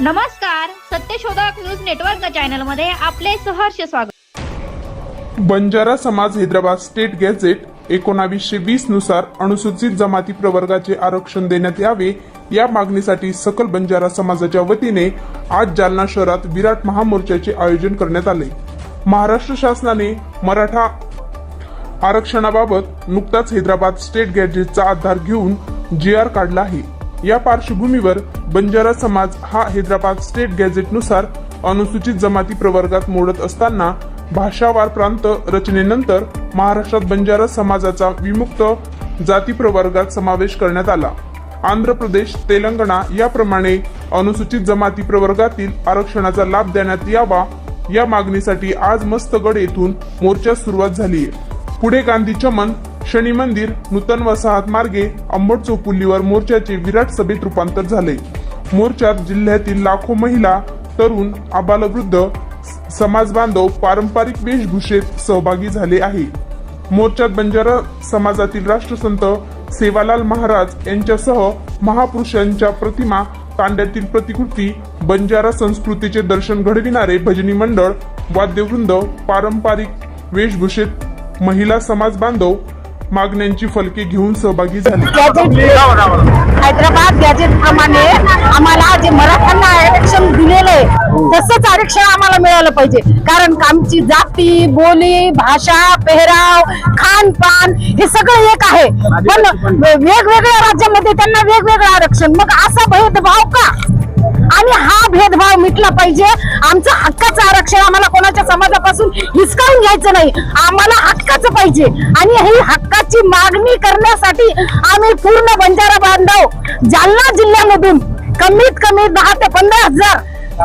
नमस्कार सत्यशोधक news network चॅनलमध्ये आपले सहर्ष स्वागत. बंजारा समाज हैदराबाद स्टेट गॅझेट एकोणावीसशे वीसनुसार अनुसूचित जमाती प्रवर्गाचे आरक्षण देण्यात यावे या मागणीसाठी सकल बंजारा समाजाच्या वतीने आज जालना शहरात विराट महामोर्चाचे आयोजन करण्यात आले. महाराष्ट्र शासनाने मराठा आरक्षणाबाबत नुकताच हैदराबाद स्टेट गॅजेटचा आधार घेऊन जी आर काढला आहे. या पार्श्वभूमीवर बंजारा समाज हा हैदराबाद स्टेट गॅझेटनुसार अनुसूचित जमाती प्रवर्गात मोडत असताना भाषावार प्रांत रचनेनंतर महाराष्ट्रात बंजारा समाजाचा विमुक्त जाती प्रवर्गात समावेश करण्यात आला. आंध्र प्रदेश तेलंगणा याप्रमाणे अनुसूचित जमाती प्रवर्गातील आरक्षणाचा लाभ देण्यात यावा या मागणीसाठी आज मस्तगड येथून मोर्चा सुरुवात झाली आहे पुढे गांधी चमन शनी मंदिर नूतन वसाहत मार्गे अंबड चौपुल्लीवर मोर्चाचे विराट सभेत रूपांतर झाले. मोर्चात जिल्ह्यातील लाखो महिला तरुण आबालवृद्ध समाज बांधव पारंपरिक वेशभूषेत सहभागी झाले आहे. मोर्चात बंजारा समाजातील राष्ट्रसंत सेवालाल महाराज यांच्यासह महापुरुषांच्या प्रतिमा तांड्यातील प्रतिकृती बंजारा संस्कृतीचे दर्शन घडविणारे भजनी मंडळ वाद्यवृंद पारंपरिक वेशभूषेत महिला समाज बांधव मागण्यांची फलके घेऊन सहभागी झाले. गॅजेट हैदराबाद गॅजेट प्रमाणे आम्हाला जे मराठ्यांना आरक्षण दिलेले तसंच आरक्षण आम्हाला मिळालं पाहिजे. कारण आमची जाती बोली भाषा पेहराव खानपान हे सगळं एक आहे. पण वेगवेगळ्या राज्यामध्ये त्यांना वेगवेगळं आरक्षण. मग असा भेदभाव का? आणि हा भेदभाव मिटला पाहिजे. आमचं हक्काचं आरक्षण आम्हाला कोणाच्या समाजापासून हिसकावून घ्यायचं नाही. आम्हाला हक्काचं पाहिजे. आणि ही हक्काची मागणी करण्यासाठी आम्ही पूर्ण बंजारा बांधव जालना जिल्ह्यामधून कमीत कमी दहा ते पंधरा हजार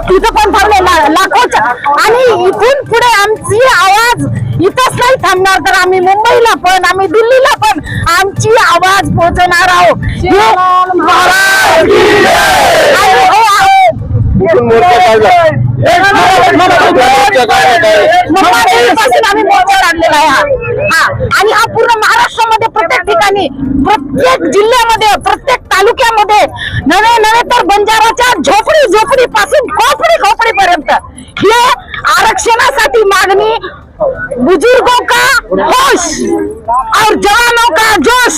तिथं पण थांबले लाखोच्या आणि इथून पुढे आमची आवाज इथंच नाही थांबणार तर आम्ही मुंबईला पण आम्ही दिल्लीला पण आमची आवाज पोहोचवणार आहोत हे महाराज की जय! आणि हो मुंबईपासून आम्ही मोर्चा काढलेला आहे. हा. आणि हा पूर्ण महाराष्ट्रामध्ये प्रत्येक ठिकाणी प्रत्येक जिल्ह्यामध्ये प्रत्येक तालुक्यामध्ये नवे नवे तर बंजाराच्या झोपडी झोपडी पासून खोपडी खोपडी पर्यंत हे आरक्षणासाठी मागणी बुजुर्गों का होश और जवानों का जोश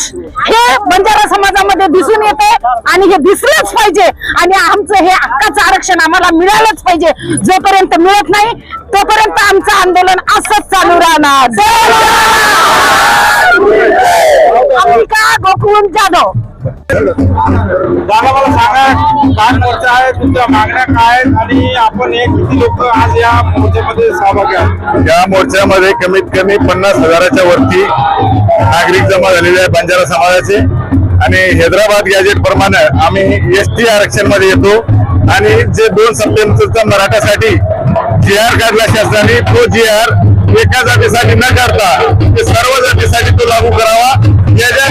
हे बंजारा समाजामध्ये दिसून येते आणि हे दिसलंच पाहिजे आणि आमचं हे हक्काचं आरक्षण आम्हाला मिळालंच पाहिजे. जोपर्यंत मिळत नाही तोपर्यंत आमचं आंदोलन असंच चालू राहणार. अंबिका गोकुळ जाधव. दादा मला सांगा काय मोर्चा आहे तुमच्या मागण्या काय आणि आपण हे किती लोक आज या मोर्चामध्ये सहभागी आहात? या मोर्चामध्ये कमीत कमी पन्नास हजाराच्या वरती नागरिक जमा झालेले आहे बंजारा समाजाचे. आणि हैदराबाद गॅजेट प्रमाणे आम्ही एस टी आरक्षणमध्ये येतो. आणि जे दोन सप्टेंबरचा मराठासाठी जी आर काढला शासनाने तो जी आर एका जातीसाठी न काढता ते सर्व जातीसाठी तो लागू करावा. या